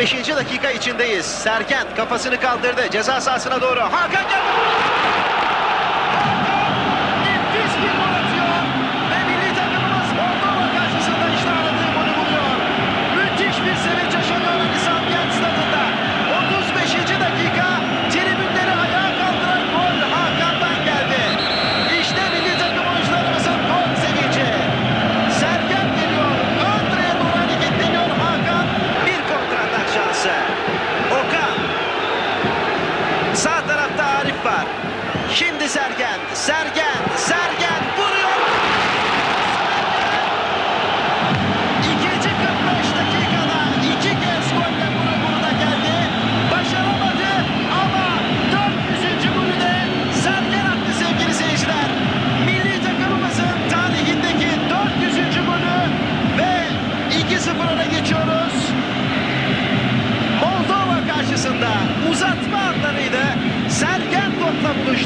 35. dakika içindeyiz. Serken kafasını kaldırdı. Ceza sahasına doğru. Hakan geldi. Şimdi Sergen. Sergen.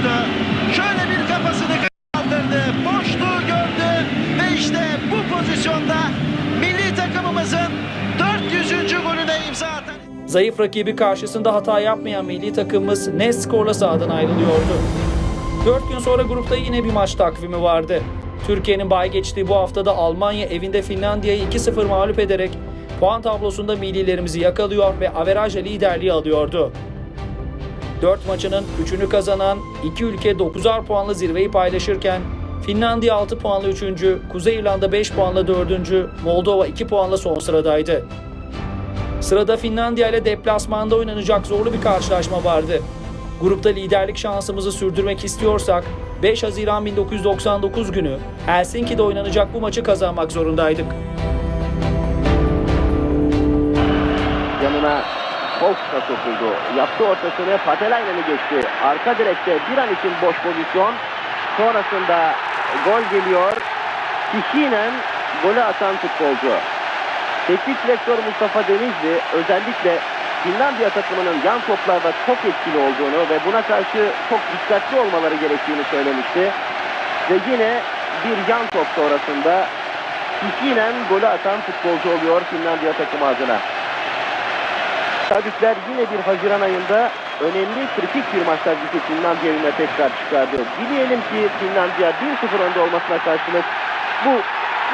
Buluştu. Şöyle bir kafasını kaldırdı. Boşluğu gördü. Ve işte bu pozisyonda milli takımımızın 400. golüne imza atan... Zayıf rakibi karşısında hata yapmayan milli takımımız net skorla sahadan ayrılıyordu. 4 gün sonra grupta yine bir maç takvimi vardı. Türkiye'nin bay geçtiği bu haftada Almanya evinde Finlandiya'yı 2-0 mağlup ederek puan tablosunda millilerimizi yakalıyor ve averajla liderliği alıyordu. 4 maçının 3'ünü kazanan iki ülke 9'ar puanla zirveyi paylaşırken Finlandiya 6 puanla 3. Kuzey İrlanda 5 puanla 4. Moldova 2 puanla son sıradaydı. Sırada Finlandiya ile deplasmanda oynanacak zorlu bir karşılaşma vardı. Grupta liderlik şansımızı sürdürmek istiyorsak 5 Haziran 1999 günü Helsinki'de oynanacak bu maçı kazanmak zorundaydık. Yanına Fox'a sokuldu. Yaptı ortasını Patelainen'i geçti. Arka direkte bir an için boş pozisyon. Sonrasında gol geliyor. Kişinen golü atan futbolcu. Teknik direktör Mustafa Denizli özellikle Finlandiya takımının yan toplarda çok etkili olduğunu ve buna karşı çok dikkatli olmaları gerektiğini söylemişti. Ve yine bir yan top sonrasında Kişinen golü atan futbolcu oluyor Finlandiya takımı adına. Tesadüfler yine bir Haziran ayında önemli kritik bir maçta bizi Finlandiya önüne tekrar çıkardı. Dileyelim ki Finlandiya 1-0 önde olmasına karşılık bu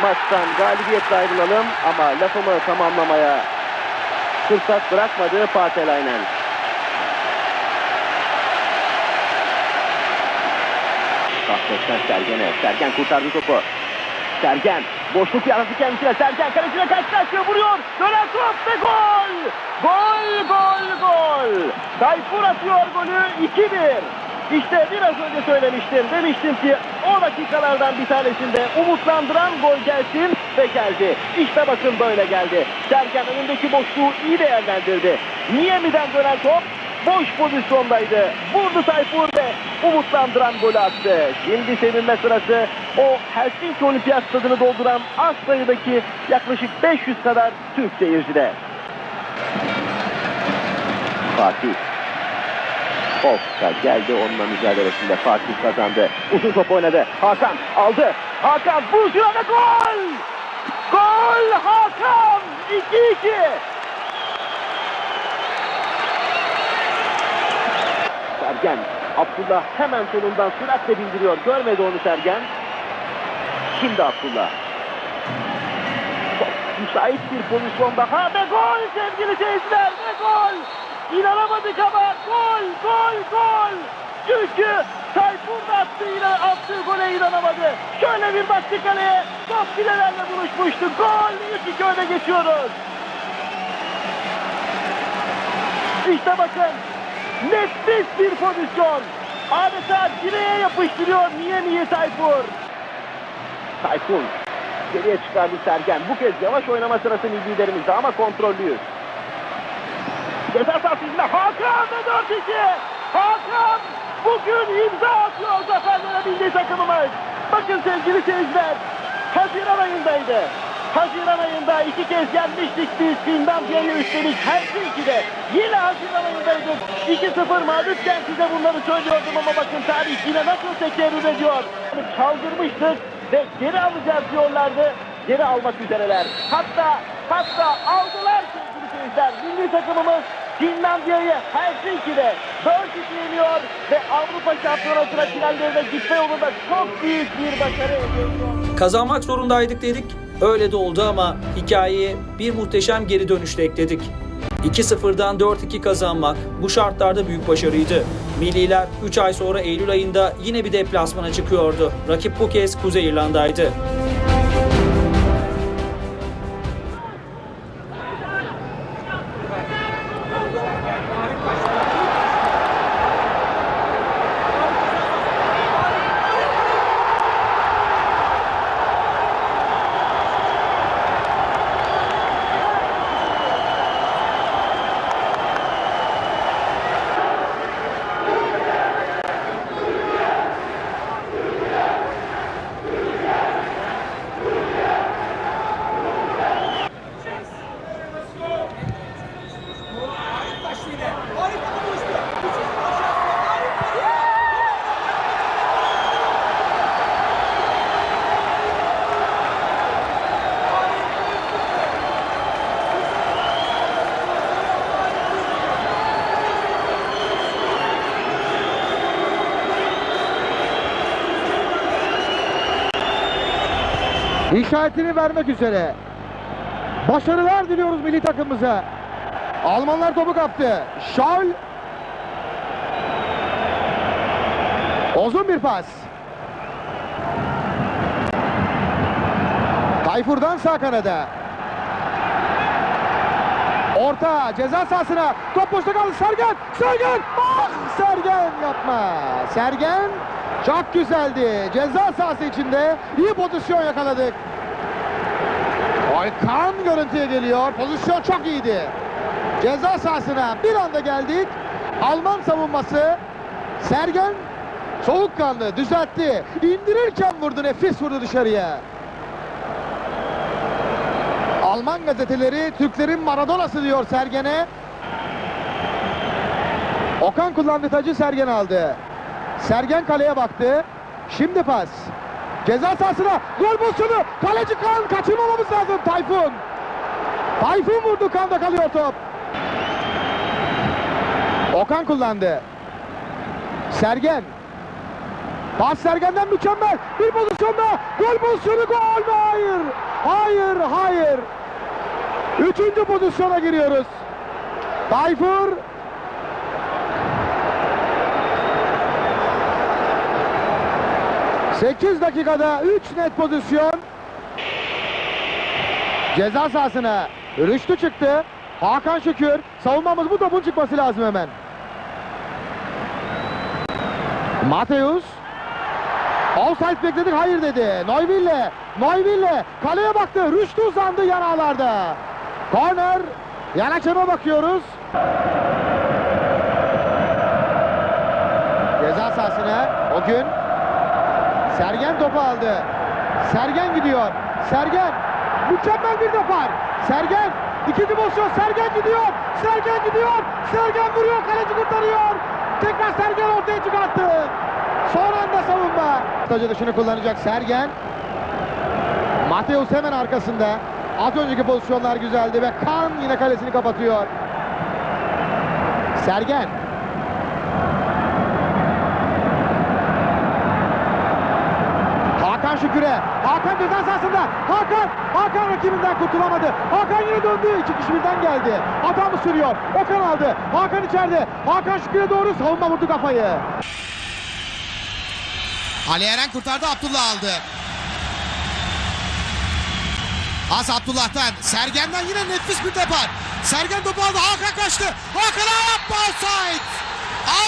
maçtan galibiyetle ayrılalım ama lafımı tamamlamaya fırsat bırakmadı Patelainen. Kahretsen Sergen'e. Sergen kurtardı topu. Sergen boşluk yarattı kendisine. Sergen kalesine karşılaşıyor vuruyor. Dönen top ve gol. Gol gol gol. Tayfur atıyor golü 2-1. İşte biraz önce söylemiştim. Demiştim ki o dakikalardan bir tanesinde umutlandıran gol gelsin ve geldi. İşte bakın böyle geldi. Sergen önündeki boşluğu iyi değerlendirdi. Niye'miden dönen top boş pozisyondaydı. Vurdu Tayfur ve umutlandıran golü attı. Şimdi sevinme sırası o Helsinki Olimpiyat Stadını dolduran az sayıdaki yaklaşık 500 kadar Türk seyircide. Fatih. Ofka geldi onunla mücadelesinde Fatih kazandı. Uzun top oynadı. Hakan aldı. Hakan vuruşuna ve gol! Gol Hakan! 2-2. Sergen. Abdullah hemen solundan süratle bindiriyor. Görmedi onu Sergen. Şimdi Abdullah. Çok müsait bir pozisyon daha ve gol sevgili seyirciler ve gol. İnanamadık ama gol gol gol. Çünkü Tayfur da attı, attığı gole inanamadı. Şöyle bir baktı kaleye. Top filelerle buluşmuştu. Gol 3-2 öne geçiyoruz. İşte bakın. Nefis bir pozisyon. Adeta direğe yapıştırıyor niye niye Tayfur. Tayfun geriye çıkardı Sergen. Bu kez yavaş oynama sırası liderimizde ama kontrollüyüz. Ceza sahasında Hakan ve 4-2. Hakan bugün imza atıyor zaferlere milli takımımız. Bakın sevgili seyirciler. Haziran ayındaydı. Haziran ayında iki kez yenmiştik biz Finlandiya'yı üstelik Helsinki'de. Yine Haziran ayındaydık. 2-0 mağlupken size bunları söylüyordum ama bakın tarih yine nasıl tekerrür ediyor. Çaldırmıştık ve geri alacağız diyorlardı. Geri almak üzereler. Hatta hatta aldılar sevgili seyirciler. Milli takımımız Finlandiya'yı Helsinki'de 4-2 yeniyor ve Avrupa Şampiyonası'na finallerine gitme yolunda çok büyük bir başarı ediyor. Kazanmak zorundaydık dedik. Öyle de oldu ama hikayeye bir muhteşem geri dönüşle ekledik. 2-0'dan 4-2 kazanmak bu şartlarda büyük başarıydı. Milliler 3 ay sonra Eylül ayında yine bir deplasmana çıkıyordu. Rakip bu kez Kuzey İrlanda'ydı. İşaretini vermek üzere. Başarılar diliyoruz milli takımımıza. Almanlar topu kaptı. Şal. Uzun bir pas. Tayfur'dan sağ kanada. Orta ceza sahasına. Top boşta kaldı. Sergen. Sergen. Ah! Sergen yapma. Sergen çok güzeldi. Ceza sahası içinde iyi pozisyon yakaladık. Oykan görüntüye geliyor. Pozisyon çok iyiydi. Ceza sahasına bir anda geldik. Alman savunması Sergen soğukkanlı düzeltti. İndirirken vurdu nefis vurdu dışarıya. Alman gazeteleri Türklerin Maradona'sı diyor Sergen'e. Okan kullandı tacı Sergen aldı. Sergen kaleye baktı. Şimdi pas. Ceza sahasına gol pozisyonu. Kaleci Kan kaçırmamamız lazım Tayfun. Tayfun vurdu Kan'da kalıyor top. Okan kullandı. Sergen. Pas Sergen'den mükemmel. Bir pozisyonda gol pozisyonu gol mü? Hayır. Hayır, hayır. Üçüncü pozisyona giriyoruz. Tayfur 8 dakikada 3 net pozisyon. Ceza sahasına Rüştü çıktı. Hakan Şükür. Savunmamız bu topun çıkması lazım hemen. Mateus. Offside bekledik hayır dedi. Neuville. Neuville. Kaleye baktı. Rüştü uzandı yan ağlarda. Corner. Yan hakeme bakıyoruz. Ceza sahasına o gün Sergen topu aldı. Sergen gidiyor. Sergen mükemmel bir depar. Sergen ikinci pozisyon. Sergen gidiyor. Sergen gidiyor. Sergen vuruyor. Kaleci kurtarıyor. Tekrar Sergen ortaya çıkarttı. Son anda savunma. Tacı dışını kullanacak Sergen. Mateus hemen arkasında. Az önceki pozisyonlar güzeldi ve Kan yine kalesini kapatıyor. Sergen. Hakan Şükür'e. Hakan ceza sahasında. Hakan. Hakan rakibinden kurtulamadı. Hakan yine döndü. İki kişi birden geldi. Hata mı sürüyor? Okan aldı. Hakan içeride. Hakan Şükür'e doğru savunma vurdu kafayı. Ali Eren kurtardı Abdullah aldı. Az Abdullah'tan Sergen'den yine nefis bir depar. Sergen topu aldı Hakan kaçtı. Hakan yapma offside.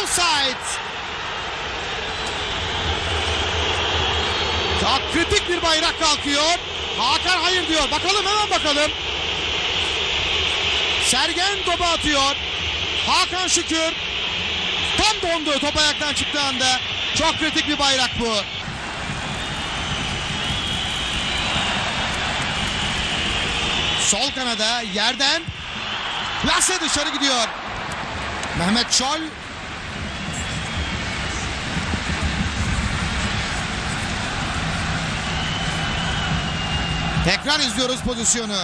Offside. Çok kritik bir bayrak kalkıyor. Hakan hayır diyor. Bakalım hemen bakalım. Sergen topu atıyor. Hakan Şükür tam dondu top ayaktan çıktığı anda. Çok kritik bir bayrak bu. Sol kanada yerden plase dışarı gidiyor. Mehmet Şol Tekrar izliyoruz pozisyonu.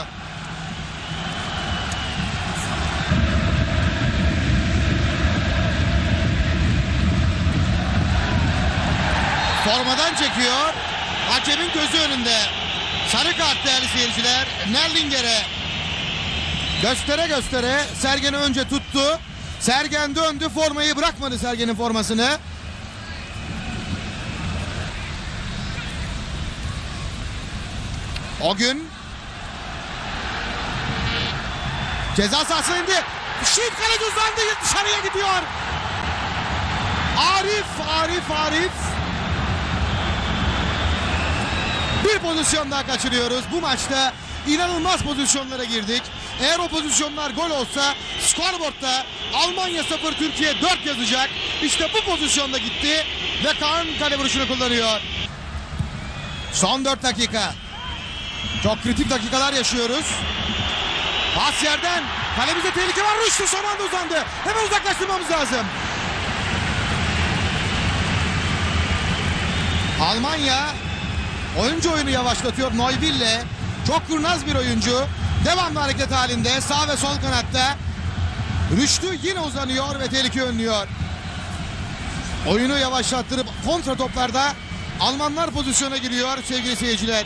Formadan çekiyor. Hakemin gözü önünde. Sarı kart değerli seyirciler. Nerlinger'e göstere göstere Sergen'i önce tuttu. Sergen döndü formayı bırakmadı Sergen'in formasını. O gün ceza sahasına indi. Şut kaleci uzandı dışarıya gidiyor. Arif, Arif, Arif. Bir pozisyon daha kaçırıyoruz. Bu maçta inanılmaz pozisyonlara girdik. Eğer o pozisyonlar gol olsa skorboardta Almanya 0 Türkiye 4 yazacak. İşte bu pozisyonda gitti ve Kaan kale vuruşunu kullanıyor. Son 4 dakika. Çok kritik dakikalar yaşıyoruz. Pas yerden. Kalemize tehlike var. Rüştü son anda uzandı. Hemen uzaklaştırmamız lazım. Almanya oyuncu oyunu yavaşlatıyor. Neuville çok kurnaz bir oyuncu. Devamlı hareket halinde sağ ve sol kanatta. Rüştü yine uzanıyor ve tehlike önlüyor. Oyunu yavaşlattırıp kontra toplarda Almanlar pozisyona giriyor sevgili seyirciler.